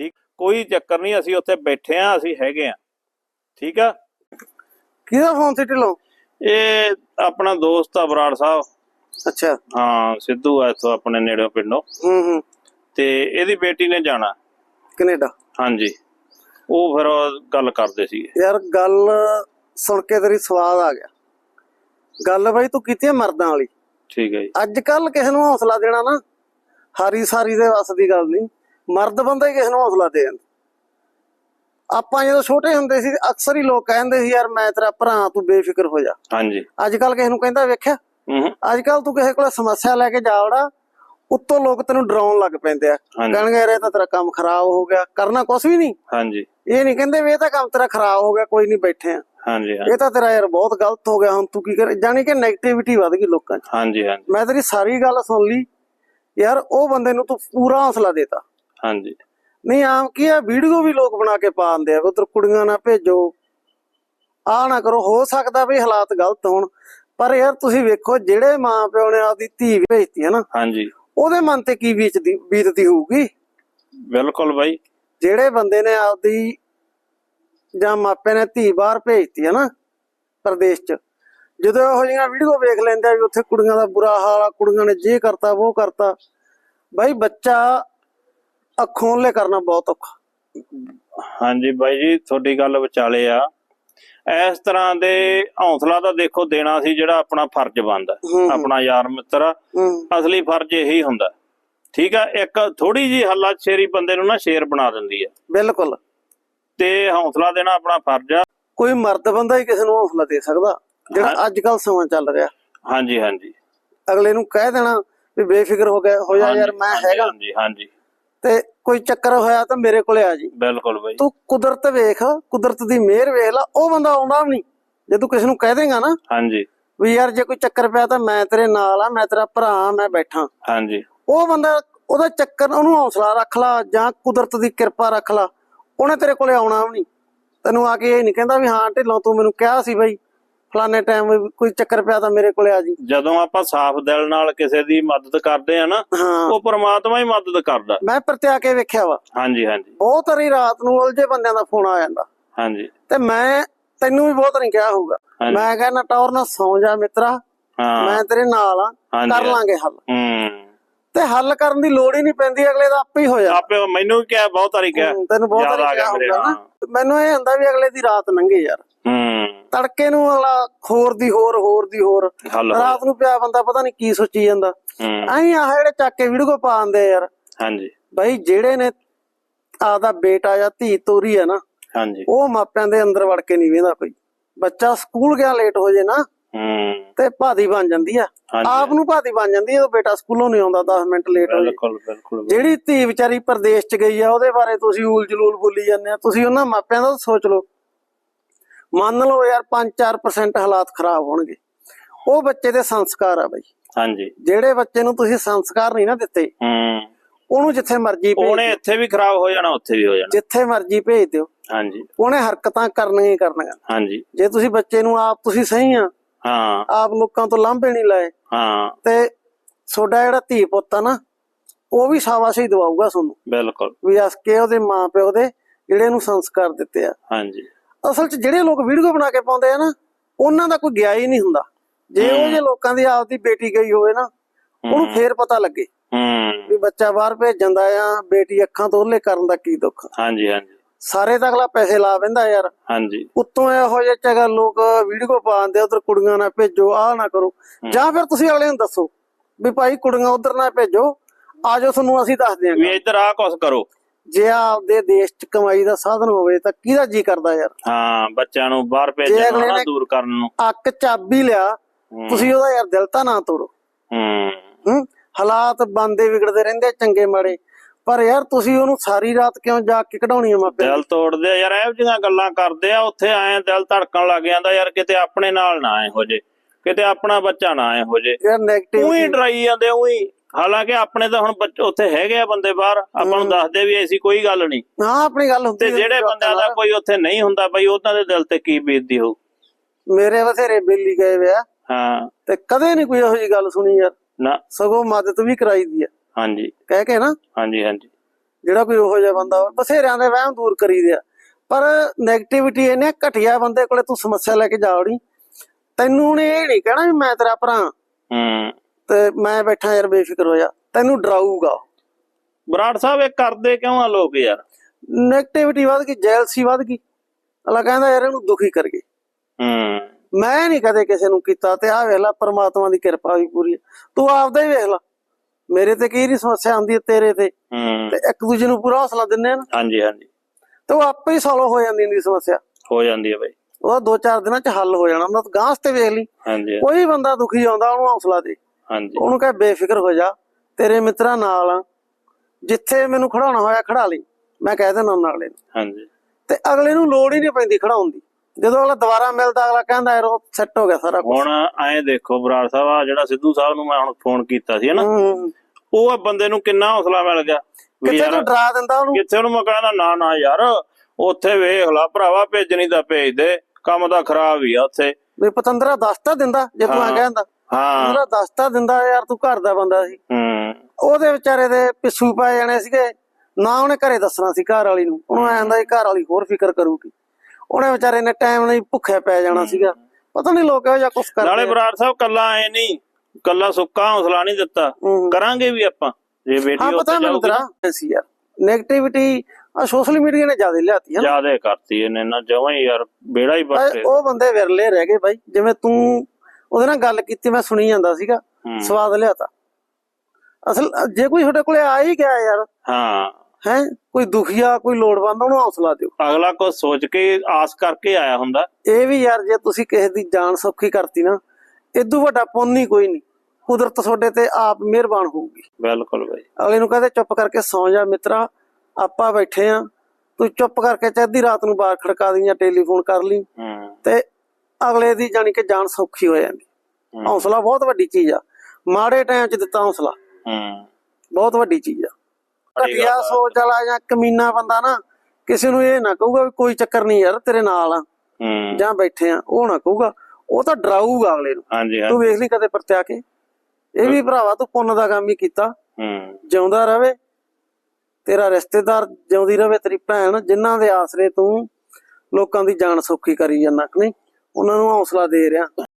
ਠੀਕ? ਕੋਈ ਚੱਕਰ ਨਹੀਂ ਅਸੀਂ ਉੱਥੇ ਬੈਠੇ ਆ ਅਸੀਂ ਹੈਗੇ ਆ ਠੀਕ ਆ? ਕਿਹਦਾ ਫੋਨ ਸੀ ਢਿੱਲੋਂ? ਇਹ ਆਪਣਾ ਦੋਸਤ ਆ ਬਰਾੜ ਸਾਹਿਬ। ਅੱਛਾ। ਹਾਂ ਸਿੱਧੂ ਆ ਇੱਥੋਂ ਆਪਣੇ ਨੇੜੇ ਪਿੰਡੋਂ। ਹੂੰ ਹੂੰ। ਤੇ ਇਹਦੀ ਬੇਟੀ ਨੇ ਜਾਣਾ। ਕੈਨੇਡਾ? ਹਾਂਜੀ। ਉਹ ਫਿਰ ਗੱਲ ਕਰਦੇ ਸੀਗੇ। ਯਾਰ ਗੱਲ ਸੁਣ ਕੇ ਤੇਰੀ ਸਵਾਦ ਆ ਗਿਆ। ਗੱਲ ਬਾਈ ਤੂੰ ਕੀਤੀ ਮਰਦਾਂ ਵਾਲੀ? ਠੀਕ ਹੈ ਜੀ। ਅੱਜ ਕੱਲ ਕਿਸੇ ਨੂੰ ਹੌਸਲਾ ਦੇਣਾ ਨਾ ਹਾਰੀ ਸਾਰੀ ਦੇ ਵੱਸ ਦੀ ਗੱਲ ਨਹੀਂ। ਮਰਦ ਬੰਦਾ ਕਿਸੇ ਨੂੰ ਹੌਸਲਾ ਦੇ ਜਾਂਦਾ ਆਪਾਂ ਜਦੋਂ ਛੋਟੇ ਹੁੰਦੇ ਸੀ ਅਕਸਰ ਹੀ ਲੋਕ ਕਹਿੰਦੇ ਸੀ ਯਾਰ ਮੈਂ ਤੇਰਾ ਭਰਾ ਤੂੰ ਬੇਫਿਕਰ ਹੋ ਜਾ। ਹਾਂਜੀ। ਅੱਜ ਕੱਲ ਕਿਸੇ ਨੂੰ ਕਹਿੰਦਾ ਵੇਖਿਆ? ਅੱਜ ਕੱਲ ਤੂੰ ਕਿਸੇ ਕੋਲ ਸਮੱਸਿਆ ਲੈ ਕੇ ਜਾ ਵੜਾ ਉੱਤੋਂ ਲੋਕ ਤੈਨੂੰ ਡਰਾਉਣ ਲੱਗ ਪੈਂਦੇ ਆ। ਕਹਿਣਗੇ ਇਹ ਤਾਂ ਤੇਰਾ ਕੰਮ ਖਰਾਬ ਹੋ ਗਿਆ। ਕਰਨਾ ਕੁਝ ਵੀ ਨਹੀਂ। ਹਾਂਜੀ। ਇਹ ਨਹੀਂ ਕਹਿੰਦੇ ਵੀ ਇਹ ਤਾਂ ਕੰਮ ਤੇਰਾ ਖਰਾਬ ਹੋ ਗਿਆ ਕੋਈ ਨਹੀਂ ਬੈਠੇ ਆ। ਹਾਂਜੀ ਇਹ ਤਾਂ ਤੇਰਾ ਯਾਰ ਬਹੁਤ ਗਲਤ ਹੋ ਗਿਆ ਹੁਣ ਤੂੰ ਕੀ ਕਰ? ਜਾਣੀ ਕਿ 네ਗੇਟਿਵਿਟੀ ਵੱਧ ਗਈ ਲੋਕਾਂ 'ਚ। ਹਾਂਜੀ ਹਾਂਜੀ। ਮੈਂ ਤੇਰੀ ਸਾਰੀ ਗੱਲ ਸੁਣ ਲਈ। ਯਾਰ ਉਹ ਬੰਦੇ ਨੂੰ ਤੂੰ ਪੂਰਾ ਹੌਸਲਾ ਦੇਤਾ ਹਾਂਜੀ। ਨਹੀਂ ਆਮ ਕੀ ਆ ਵੀਡੀਓ ਵੀ ਲੋਕ ਬਣਾ ਕੇ ਪਾ ਦਿੰਦੇ ਆ ਉਧਰ ਕੁੜੀਆਂ ਨਾ ਭੇਜੋ। ਆ ਨਾ ਕਰੋ ਹੋ ਸਕਦਾ ਵੀ ਹਾਲਾਤ ਗਲਤ ਹੋਣ ਪਰ ਯਾਰ ਤੁਸੀਂ ਵੇਖੋ ਜਿਹੜੇ ਮਾਂ ਪਿਓ ਨੇ ਆਪਦੀ ਧੀ ਭੇਜਤੀ ਹੈ ਨਾ ਹਾਂਜੀ। ਉਹਦੇ ਮਨ ਤੇ ਕੀ ਬੀਤਦੀ ਬੀਤਦੀ ਹੋਊਗੀ? ਬਿਲਕੁਲ ਬਾਈ। ਜਿਹੜੇ ਬੰਦੇ ਨੇ ਆਪਦੀ ਜਾਂ ਮਾਪੇ ਨੇ ਧੀ ਬਾਹਰ ਭੇਜਤੀ ਹੈ ਨਾ ਪ੍ਰਦੇਸ਼ 'ਚ। ਜਦੋਂ ਇਹੋ ਜਿਹੀਆਂ ਵੀਡੀਓ ਵੇਖ ਲੈਂਦੇ ਆ ਵੀ ਉੱਥੇ ਕੁੜੀਆਂ ਦਾ ਬੁਰਾ ਹਾਲ ਆ ਕੁੜੀਆਂ ਨੇ ਜੇ ਕਰਤਾ ਉਹ ਕਰਤਾ। ਬਾਈ ਬੱਚਾ ਅੱਖੋਂ ਲੈ ਕਰਨਾ ਬਹੁਤ ਔਖਾ। ਹਾਂਜੀ ਬਾਈ ਜੀ ਤੁਹਾਡੀ ਗੱਲ ਵਿਚਾਲੇ ਆ। ਇਸ ਤਰ੍ਹਾਂ ਦੇ ਹੌਸਲਾ ਤਾਂ ਦੇਖੋ ਦੇਣਾ ਸੀ ਜਿਹੜਾ ਆਪਣਾ ਫਰਜ਼ ਬਣਦਾ। ਆਪਣਾ ਯਾਰ ਮਿੱਤਰ। ਅਸਲੀ ਫਰਜ਼ ਇਹੀ ਹੁੰਦਾ। ਠੀਕ ਆ ਇੱਕ ਥੋੜੀ ਜੀ ਹੱਲਾ ਸ਼ੇਰੀ ਬੰਦੇ ਨੂੰ ਨਾ ਸ਼ੇਰ ਬਣਾ ਦਿੰਦੀ ਆ। ਬਿਲਕੁਲ। ਤੇ ਹੌਸਲਾ ਦੇਣਾ ਆਪਣਾ ਫਰਜ਼ ਆ। ਕੋਈ ਮਰਦ ਬੰਦਾ ਹੀ ਕਿਸੇ ਨੂੰ ਹੌਸਲਾ ਦੇ ਸਕਦਾ ਜਿਹੜਾ ਅੱਜ ਕੱਲ ਸਮਾਂ ਚੱਲ ਰਿਹਾ। ਹਾਂਜੀ ਹਾਂਜੀ। ਅਗਲੇ ਨੂੰ ਕਹਿ ਦੇਣਾ ਵੀ ਬੇਫਿਕਰ ਹੋ ਗਿਆ ਹੋ ਜਾ ਯਾਰ ਮੈਂ ਹੈਗਾ। ਹਾਂਜੀ ਹਾਂਜੀ। ਤੇ ਕੋਈ ਚੱਕਰ ਹੋਇਆ ਤਾਂ ਮੇਰੇ ਕੋਲੇ ਆ ਜੀ। ਬਿਲਕੁਲ ਬਾਈ। ਤੂੰ ਕੁਦਰਤ ਵੇਖ ਕੁਦਰਤ ਦੀ ਮਿਹਰ ਵੇਖ ਲਾ ਉਹ ਬੰਦਾ ਆਉਂਦਾ ਵੀ ਨਹੀਂ। ਜੇ ਤੂੰ ਕਿਸੇ ਨੂੰ ਕਹਿ ਦੇਗਾ ਨਾ ਹਾਂਜੀ। ਵੀ ਯਾਰ ਜੇ ਕੋਈ ਚੱਕਰ ਪਿਆ ਤਾਂ ਮੈਂ ਤੇਰੇ ਨਾਲ ਆ ਮੈਂ ਤੇਰਾ ਭਰਾ ਮੈਂ ਬੈਠਾ। ਹਾਂਜੀ। ਉਹ ਬੰਦਾ ਉਹਦਾ ਚੱਕਰ ਉਹਨੂੰ ਹੌਸਲਾ ਰੱਖ ਲਾ ਜਾਂ ਕੁਦਰਤ ਦੀ ਕਿਰਪਾ ਰੱਖ ਲਾ। ਉਹਨੇ ਤੇਰੇ ਕੋਲੇ ਆਉਣਾ ਵੀ ਨਹੀਂ। ਤੈਨੂੰ ਆ ਕੇ ਇਹ ਨਹੀਂ ਕਹਿੰਦਾ ਵੀ ਹਾਂ ਢਿੱਲੋਂ ਤੂੰ ਮੈਨੂੰ ਕਿਹਾ ਸੀ ਬਈ। ਫਲਾਣੇ ਟਾਈਮ ਕੋਈ ਚੱਕਰ ਪਿਆ ਤਾਂ ਮੇਰੇ ਕੋਲੇ ਆ ਜੀ। ਜਦੋਂ ਆਪਾਂ ਸਾਫ਼ ਦਿਲ ਨਾਲ ਕਿਸੇ ਦੀ ਮਦਦ ਕਰਦੇ ਆ ਨਾ ਉਹ ਪ੍ਰਮਾਤਮਾ ਹੀ ਮਦਦ ਕਰਦਾ। ਮੈਂ ਪ੍ਰਤਿਆ ਕੇ ਵੇਖਿਆ ਵਾ। ਹਾਂਜੀ ਹਾਂਜੀ। ਬਹੁਤ ਵਾਰੀ ਰਾਤ ਨੂੰ ਉਲਝੇ ਬੰਦਿਆਂ ਦਾ ਫੋਨ ਆ ਜਾਂਦਾ। ਹਾਂਜੀ। ਤੇ ਮੈਂ ਤੈਨੂੰ ਵੀ ਬਹੁਤ ਨਹੀਂ ਕਿਹਾ ਹੋਊਗਾ। ਮੈਂ ਕਹਿੰਦਾ ਟੌਰ ਨਾ ਸੌਂ ਜਾ ਮਿੱਤਰਾ। ਮੈਂ ਤੇਰੇ ਨਾਲ ਆ। ਕਰ ਲਾਂਗੇ ਹੱਲ। ਹੂੰ। ਤੇ ਹੱਲ ਕਰਨ ਦੀ ਲੋੜ ਹੀ ਨਹੀਂ ਪੈਂਦੀ ਅਗਲੇ ਦਾ ਆਪੇ ਹੀ ਹੋ ਜਾਂਦਾ। ਆਪੇ ਮੈਨੂੰ ਵੀ ਕਿਹਾ ਬਹੁਤ ਵਾਰੀ ਕਿਹਾ। ਤੈਨੂੰ ਬਹੁਤ ਵਾਰੀ ਕਿਹਾ ਹੋਊਗਾ ਨਾ। ਮੈਨੂੰ ਇਹ ਹੁੰਦਾ ਵੀ ਅਗਲੇ ਦੀ ਰਾਤ ਲੰਘੇ ਯਾਰ। ਹੂੰ। ਤੜਕੇ ਨੂੰ ਅਗਲਾ ਖੋਰ ਦੀ ਹੋਰ ਹੋਰ ਦੀ ਹੋਰ। ਹੱਲ ਹੋ ਰਾਤ ਨੂੰ ਪਿਆ ਬੰਦਾ ਪਤਾ ਨਹੀਂ ਕੀ ਸੋਚੀ ਜਾਂਦਾ। ਹੂੰ। ਐਂ ਆਹ ਜਿਹੜੇ ਚੱਕ ਕੇ ਵੀਡੀਓ ਪਾ ਆਂਦੇ ਯਾਰ। ਹਾਂਜੀ। ਬਈ ਜਿਹੜੇ ਨੇ ਆਪਦਾ ਬੇਟਾ ਜਾਂ ਧੀ ਤੋਰੀ ਹੈ ਨਾ ਹਾਂਜੀ। ਉਹ ਮਾਪਿਆਂ ਦੇ ਅੰਦਰ ਵੜ ਕੇ ਨਹੀਂ ਵੇਂਦਾ ਕੋਈ। ਬੱਚਾ ਸਕੂਲ ਗਿਆ ਲੇਟ ਹੋ ਜੇ ਨਾ ਹੂੰ। ਤੇ ਭਾਦੀ ਬਣ ਜਾਂਦੀ ਆ। ਹਾਂਜੀ। ਆਪ ਨੂੰ ਭਾਦੀ ਬਣ ਜਾਂਦੀ ਆ ਜਦੋਂ ਬੇਟਾ ਸਕੂਲੋਂ ਨਹੀਂ ਆਉਂਦਾ 10 ਮਿੰਟ ਲੇਟ ਹੋ ਜੇ। ਬਿਲਕੁਲ ਬਿਲਕੁਲ ਜਿਹੜੀ ਧੀ ਵਿਚਾਰੀ ਪ੍ਰਦੇਸ਼ ਚ ਗਈ ਆ ਉਹਦੇ ਬਾਰੇ ਤੁਸੀਂ ਊਲ ਜਲੂਲ ਬੋਲੀ ਜਾਂਦੇ ਆ। ਤੁਸੀਂ ਉਹਨਾਂ ਮਾਪਿਆਂ ਦਾ ਸੋਚ ਲਓ। ਮੰਨ ਲਓ ਯਾਰ 5-4% ਹਾਲਾਤ ਖਰਾਬ ਹੋਣਗੇ। ਉਹ ਬੱਚੇ ਦੇ ਸੰਸਕਾਰ ਆ ਬਈ। ਹਾਂਜੀ। ਜਿਹੜੇ ਬੱਚੇ ਨੂੰ ਤੁਸੀਂ ਸੰਸਕਾਰ ਨਹੀਂ ਨਾ ਦਿੱਤੇ ਹੂੰ। ਉਹਨੂੰ ਜਿੱਥੇ ਮਰਜ਼ੀ ਭੇਜ ਉਹਨੇ ਇੱਥੇ ਵੀ ਖਰਾਬ ਹੋ ਜਾਣਾ ਉੱਥੇ ਵੀ ਹੋ ਜਾਣਾ। ਜਿੱਥੇ ਮਰਜ਼ੀ ਭੇਜ ਦਿਓ। ਹਾਂਜੀ। ਉਹਨੇ ਹਰਕਤਾਂ ਕਰਨੀਆਂ ਹੀ ਕਰਨੀਆਂ। ਹਾਂਜੀ। ਜੇ ਤੁਸੀਂ ਬੱਚੇ ਨੂੰ ਆਪ ਤੁਸੀਂ ਸਹੀ ਆ ਹਾਂ। ਆਪ ਲੋਕਾਂ ਤੋਂ ਲਾਂਭੇ ਨਹੀਂ ਲਾਏ ਹਾਂ। ਤੇ ਤੁਹਾਡਾ ਜਿਹੜਾ ਧੀ ਪੁੱਤ ਆ ਨਾ ਉਹ ਵੀ ਸ਼ਾਬਾਸ਼ੀ ਦਵਾਊਗਾ ਤੁਹਾਨੂੰ। ਬਿਲਕੁਲ। ਵੀ ਅਸ ਕੇ ਉਹਦੇ ਮਾਂ ਪਿਓ ਦੇ ਜਿਹੜੇ ਨੂੰ ਸੰਸਕਾਰ ਦਿੱਤੇ ਆ। ਹਾਂਜੀ। ਅਸਲ 'ਚ ਜਿਹੜੇ ਲੋਕ ਵੀਡੀਓ ਬਣਾ ਕੇ ਪਾਉਂਦੇ ਆ ਨਾ ਉਹਨਾਂ ਦਾ ਕੋਈ ਗਿਆ ਹੀ ਨਹੀਂ ਹੁੰਦਾ। ਜੇ ਉਹ ਜੇ ਲੋਕਾਂ ਦੀ ਆਪਦੀ ਬੇਟੀ ਗਈ ਹੋਵੇ ਨਾ ਉਹਨੂੰ ਫੇਰ ਪਤਾ ਲੱਗੇ ਹੂੰ। ਵੀ ਬੱਚਾ ਬਾਹਰ ਭੇਜਣ ਦਾ ਆ ਬੇਟੀ ਅੱਖਾਂ ਤੋਂ ਉਹਲੇ ਕਰਨ ਦਾ ਕੀ ਦੁੱਖ। ਹਾਂਜੀ ਹਾਂਜੀ। ਸਾਰੇ ਤਾਂ ਅਗਲਾ ਪੈਸੇ ਲਾ ਬੰਦਾ ਯਾਰ। ਹਾਂਜੀ। ਉੱਤੋਂ ਇਹੋ ਜਿਹੇ ਚੰਗਾ ਲੋਕ ਵੀਡੀਓ ਪਾਉਂਦੇ ਉਧਰ ਕੁੜੀਆਂ ਨਾ ਭੇਜੋ ਆਹ ਨਾ ਕਰੋ। ਜਾਂ ਫਿਰ ਤੁਸੀਂ ਅਗਲੇ ਨੂੰ ਦੱਸੋ ਵੀ ਭਾਈ ਕੁੜੀਆਂ ਉਧਰ ਨਾ ਭੇਜੋ ਆਜੋ ਤੁਹਾਨੂੰ ਅਸੀਂ ਦੱਸ ਵੀ ਦਿਆਂਗੇ ਇੱਧਰ ਆ ਕੁਛ ਕਰੋ। ਜੇ ਆਪਦੇ ਦੇਸ਼ 'ਚ ਕਮਾਈ ਦਾ ਸਾਧਨ ਹੋਵੇ ਤਾਂ ਕਿਹਦਾ ਜੀ ਕਰਦਾ ਯਾਰ? ਹਾਂ ਬੱਚਿਆਂ ਨੂੰ ਬਾਹਰ ਭੇਜਣਾ ਨਾ ਨੇ- ਦੂਰ ਕਰਨ ਨੂੰ। ਅੱਕ ਚਾਬੀ ਲਿਆ। ਤੁਸੀਂ ਉਹਦਾ ਯਾਰ ਦਿਲ ਤਾਂ ਨਾ ਤੋੜੋ। ਹੂੰ। ਹਾਲਾਤ ਬੰਦੇ ਵਿਗੜਦੇ ਰਹਿੰਦੇ ਚੰਗੇ ਮਾੜੇ। ਪਰ ਯਾਰ ਤੁਸੀਂ ਉਹਨੂੰ ਸਾਰੀ ਰਾਤ ਕਿਉਂ ਜਾ ਕੇ ਕਢਾਉਣੀ ਆ ਮਾਪੇ ਦਿਲ ਤੋੜਦੇ ਆ ਯਾਰ ਇਹੋ ਜਿਹੀਆਂ ਗੱਲਾਂ ਕਰਦੇ ਆ ਉੱਥੇ ਆਏ ਦਿਲ ਧੜਕਣ ਲੱਗ ਜਾਂਦਾ ਯਾਰ ਕਿਤੇ ਆਪਣੇ ਨਾਲ ਨਾ ਆਏ ਹੋ ਜੇ ਕਿਤੇ ਆਪਣਾ ਬੱਚਾ ਨਾ ਆਏ ਹੋ ਜੇ ਯਾਰ 네ਗੇਟਿਵ ਉਹੀ ਡਰਾਈ ਜਾਂਦੇ ਉਹੀ ਹਾਲਾਂਕਿ ਆਪਣੇ ਤਾਂ ਹੁਣ ਬੱਚ- ਉੱਥੇ ਹੈਗੇ ਆ ਬੰਦੇ ਬਾਹਰ ਆਪਾਂ ਨੂੰ ਦੱਸਦੇ ਵੀ ਐਸੀ ਕੋਈ ਗੱਲ ਨਹੀਂ। ਹਾਂ ਆਪਣੀ ਗੱਲ ਹੁੰਦੀ ਤੇ ਹੈ। ਜਿਹੜੇ ਬੰਦਿਆਂ ਦਾ ਕੋਈ ਉੱਥੇ ਨਹੀਂ ਹੁੰਦਾ ਬਈ ਉਹਨਾਂ ਦੇ ਦਿਲ ਤੇ ਕੀ ਬੀਤਦੀ ਹੋਊ? ਮੇਰੇ ਬਥੇਰੇ ਬੇਲੀ ਗਏ ਵੇ ਆ। ਹਾਂ। ਤੇ ਕਦੇ ਨਹੀਂ ਕੋਈ ਇਹੋ ਜੀ ਗੱਲ ਸੁਣੀ ਯਾਰ। ਨਾ। ਸਗੋਂ ਮਦਦ ਵੀ ਕਰਾਈ ਦੀ ਆ। ਹਾਂਜੀ। ਕਹਿ ਕੇ ਨਾ। ਹਾਂਜੀ ਹਾਂਜੀ। ਜਿਹੜਾ ਕੋਈ ਉਹੋ ਜਿਹਾ ਬੰਦਾ ਹੋਵੇ ਬਥੇਰਿਆਂ ਦੇ ਵਹਿਮ ਦੂਰ ਕਰੀਦੇ ਆ। ਪਰ 네ਗੇਟਿਵਿਟੀ ਇਹਨੇ ਘਟਿਆ ਬੰਦੇ ਕੋਲੇ ਤੂੰ ਸਮੱਸਿਆ ਲੈ ਕੇ ਜਾਵੜੀ ਤੈਨੂੰ ਨੇ ਇਹ ਨਹੀਂ ਕਹਿਣਾ ਵੀ ਮੈਂ ਤੇਰਾ ਭਰਾ। ਹੂੰ। ਤੇ ਮੈਂ ਬੈਠਾ ਯਾਰ ਬੇਫਿਕਰ ਹੋ ਜਾ। ਤੈਨੂੰ ਡਰਾਊਗਾ ਬਰਾੜ ਸਾਹਿਬ ਇਹ ਕਰਦੇ ਕਿਉਂ ਆ ਲੋਕ ਯਾਰ? 네ਗੇਟਿਵਿਟੀ ਵੱਧ ਗਈ ਜੈਲਸੀ ਵੱਧ ਗਈ। ਅਲਾ ਕਹਿੰਦਾ ਯਾਰ ਇਹਨੂੰ ਦੁਖੀ ਕਰ ਹੂੰ। ਮੈਂ ਨਹੀਂ ਕਦੇ ਕਿਸੇ ਨੂੰ ਕੀਤਾ ਤੇ ਆਹ ਵੇਖ ਲੈ ਪ੍ਰਮਾਤਮਾ ਦੀ ਕਿਰਪਾ ਵੀ ਪੂਰੀ ਤੂੰ ਆਪਦਾ ਹੀ ਵੇਖ ਲੈ। ਮੇਰੇ ਤੇ ਕੀ ਨਹੀਂ ਸਮੱਸਿਆ ਆਉਂਦੀ ਤੇਰੇ ਤੇ। ਤੇ ਇੱਕ ਦੂਜੇ ਨੂੰ ਪੂਰਾ ਹੌਸਲਾ ਦਿੰਨੇ ਆ ਨਾ। ਹਾਂਜੀ ਹਾਂਜੀ। ਤੇ ਉਹ ਆਪੇ ਹੀ ਸੋਲਵ ਹੋ ਜਾਂਦੀ ਹੁੰਦੀ ਸਮੱਸਿਆ। ਹੋ ਜਾਂਦੀ ਹੈ ਬਾਈ। ਉਹਦਾ ਦੋ ਚਾਰ ਦਿਨਾਂ ਚ ਹੱਲ ਹੋ ਜਾਣਾ। ਉਹਨਾਂ ਗਾਂਸ ਤੇ ਵੇਖ ਲਈ। ਹਾਂਜੀ। ਕੋਈ ਬੰਦਾ ਦੁਖੀ ਆਉਂਦਾ ਉਹਨੂੰ ਹੌਸਲਾ ਦੇ। ਹਾਂਜੀ। ਉਹਨੂੰ ਕਹੇ ਬੇਫਿਕਰ ਹੋ ਜਾ ਤੇਰੇ ਮਿੱਤਰਾਂ ਨਾਲ ਜਿੱਥੇ ਮੈਨੂੰ ਖੜਾਉਣਾ ਹੋਇਆ ਖੜਾ ਲਈ। ਮੈਂ ਕਹਿ ਦੇਣਾ ਉਹਨਾਂ ਅਗਲੇ ਨੂੰ। ਹਾਂਜੀ। ਤੇ ਅਗਲੇ ਨੂੰ ਲੋੜ ਹੀ ਨਹੀਂ ਪੈਂਦੀ ਖੜਾਉਣ ਦੀ। ਜਦੋਂ ਅਗਲਾ ਦੁਬਾਰਾ ਮਿਲਦਾ ਅਗਲਾ ਕਹਿੰਦਾ ਯਾਰ ਉਹ ਸੈੱਟ ਹੋ ਗਿਆ ਸਾਰਾ ਕੁਝ ਹੁਣ ਐਂ ਦੇਖੋ ਬਰਾੜ ਸਾਹਿਬ ਆ ਜਿਹੜਾ ਸਿੱਧੂ ਸਾਹਿਬ ਨੂੰ ਮੈਂ ਹੁਣ ਫੋਨ ਕੀਤਾ ਸੀ ਹਨਾ? ਉਹ ਬੰਦੇ ਨੂੰ ਕਿੰਨਾ ਹੌਸਲਾ ਮਿਲ ਗਿਆ ਯਾਰ ਤੂੰ ਡਰਾ ਦਿੰਦਾ ਉਹਨੂੰ? ਕਿੱਥੇ ਉਹਨੂੰ ਮੈਂ ਕਹਿੰਦਾ ਨਾ ਨਾ ਯਾਰ ਉੱਥੇ ਵੇਖ ਲਾ ਭਰਾਵਾ ਭੇਜਣੀ ਤਾਂ ਭੇਜ ਦੇ ਕੰਮ ਤਾਂ ਖਰਾਬ ਹੀ ਆ ਉੱਥੇ। ਵੀ ਪਤੰਦਰਾ ਦੱਸਤਾ ਦਿੰਦਾ ਜੇ ਤੂੰ ਆ। ਕਹਿੰਦਾ। ਹਾਂ। ਪਤੰਦਰਾ ਦੱਸਤਾ ਦਿੰਦਾ ਯਾਰ ਤੂੰ ਘਰ ਦਾ ਬੰਦਾ ਸੀ। ਹੂੰ। ਉਹਦੇ ਵਿਚਾਰੇ ਦੇ ਪਿੱਛੂ ਪੈ ਜਾਣੇ ਸੀਗੇ। ਨਾ ਉਹਨੇ ਘਰੇ ਦੱਸਣਾ ਸੀ ਘਰ ਵਾਲੀ ਨੂੰ। ਉਹਨੂੰ ਐਂ ਹੁੰਦਾ ਘਰ ਵਾਲੀ ਹੋਰ ਫਿਕਰ ਕਰੂਗੀ। ਉਹਨੇ ਵਿਚਾਰੇ ਨੇ ਟਾਈਮ ਨਹੀਂ ਭੁੱਖੇ ਪੈ ਜਾਣਾ ਸੀਗਾ। ਪਤਾ ਨਹੀਂ ਲੋਕ ਇਹੋ ਜਿਹਾ ਕੁਝ ਕਰਦੇ ਨਾਲੇ। ਬਰਾੜ ਸਾਹਿਬ ਕੱਲਾ ਐ ਨਹੀਂ ਕੱਲਾ ਸੁੱਕਾ ਹੌਸਲਾ ਨਹੀਂ ਦਿੱਤਾ। ਹੂੰ। ਕਰਾਂਗੇ ਵੀ ਆਪਾਂ। ਜੇ ਹਾਂ ਬੇਟੀ ਪਤਾ ਮੈਨੂੰ ਤੇਰਾ ਸੀ ਯਾਰ। 네ਗੇਟਿਵਿਟੀ ਆ ਸੋਸ਼ਲ ਮੀਡੀਆ ਨੇ ਜ਼ਿਆਦਾ ਲਿਆਤੀ ਹੈ ਜਿਆਦੇ ਕਰਤੀ ਇਹਨੇ ਨਾ ਜਮਾਂ ਹੀ ਯਾਰ ਬੇੜਾ ਹੀ ਬੱਟੇ ਉਹ ਬੰਦੇ ਵਿਰਲੇ ਰਹਿ ਗਏ ਬਾਈ। ਜਿਵੇਂ ਤੂੰ ਉਹਦੇ ਨਾਲ ਗੱਲ ਕੀਤੀ ਮੈਂ ਸੁਣੀ ਜਾਂਦਾ ਸੀਗਾ। ਸਵਾਦ ਲਿਆਤਾ। ਅਸਲ ਜੇ ਕੋਈ ਤੁਹਾਡੇ ਕੋਲੇ ਆ ਹੀ ਗਿਆ ਯਾਰ ਹਾਂ। ਹੈ ਕੋਈ ਦੁਖੀਆ ਕੋਈ ਲੋੜਵੰਦ ਉਹਨੂੰ ਹੌਸਲਾ ਦਿਓ। ਅਗਲਾ ਕੁਝ ਸੋਚ ਕੇ ਆਸ ਕਰਕੇ ਆਇਆ ਹੁੰਦਾ। ਇਹ ਵੀ ਯਾਰ ਜੇ ਤੁਸੀਂ ਕਿਸੇ ਦੀ ਜਾਨ ਸੌਖੀ ਕਰਤੀ ਨਾ ਇਦੋਂ ਵੱਡਾ ਪੁੰਨ ਹੀ ਕੋਈ ਨਹੀਂ। ਕੁਦਰਤ ਤੁਹਾਡੇ ਤੇ ਆਪ ਮਿਹਰਬਾਨ ਹੋਊਗੀ। ਬਿਲਕੁਲ ਬਾਈ। ਅਗਲੇ ਨੂੰ ਕਹਦੇ ਚੁੱਪ ਕਰਕੇ ਸੌਂ ਜਾ ਮਿੱਤਰਾ ਆਪਾਂ ਬੈਠੇ ਆ। ਤੂੰ ਚੁੱਪ ਕਰਕੇ ਚਾਹੇ ਅੱਧੀ ਰਾਤ ਨੂੰ ਬਾਹਰ ਖੜਕਾ ਦੀ ਜਾਂ ਟੈਲੀਫੋਨ ਕਰ ਲਈ। ਹੂੰ। ਤੇ ਅਗਲੇ ਦੀ ਜਾਣੀ ਕਿ ਜਾਨ ਸੌਖੀ ਹੋ ਜਾਂਦੀ। ਹੌਸਲਾ ਬਹੁਤ ਵੱਡੀ ਚੀਜ਼ ਆ। ਮਾੜੇ ਟਾਈਮ 'ਚ ਦਿੱਤਾ ਹੌਸਲਾ। ਹੂੰ। ਬਹੁਤ ਵੱਡੀ ਚੀਜ਼ ਆ। ਘਟਿਆ। ਸੋਚ ਵਾਲਾ ਜਾਂ ਕਮੀਨਾ ਬੰਦਾ ਨਾ ਕਿਸੇ ਨੂੰ ਇਹ ਨਾ ਕਹੂਗਾ ਵੀ ਕੋਈ ਚੱਕਰ ਨਹੀਂ ਯਾਰ ਤੇਰੇ ਨਾਲ ਆ। ਹੂੰ। ਜਾਂ ਬੈਠੇ ਆ ਉਹ ਨਾ ਕਹੂਗਾ। ਉਹ ਤਾਂ ਡਰਾਊਗਾ ਅਗਲੇ ਨੂੰ। ਤੂੰ ਵੇਖ ਲਈ ਕਦੇ ਪਰਤਿਆ ਕੇ। ਇਹ ਵੀ ਭਰਾਵਾ ਤੂੰ ਪੁੰਨ ਦਾ ਕੰਮ ਹੀ ਕੀਤਾ। ਹੂੰ। ਜਿਉਂਦਾ ਰਵੇ। ਤੇਰਾ ਰਿਸ਼ਤੇਦਾਰ ਜਿਉਂਦੀ ਰਵੇ ਤੇਰੀ ਭੈਣ ਜਿਨ੍ਹਾਂ ਦੇ ਆਸਰੇ ਤੂੰ ਲੋਕਾਂ ਦੀ ਜਾਨ ਸੌਖੀ ਕਰੀ ਜਾਂਦਾ ਕਿ ਨਹੀਂ? ਉਹਨਾਂ ਨੂੰ ਹੌਸਲਾ ਦੇ ਰਿਹਾ।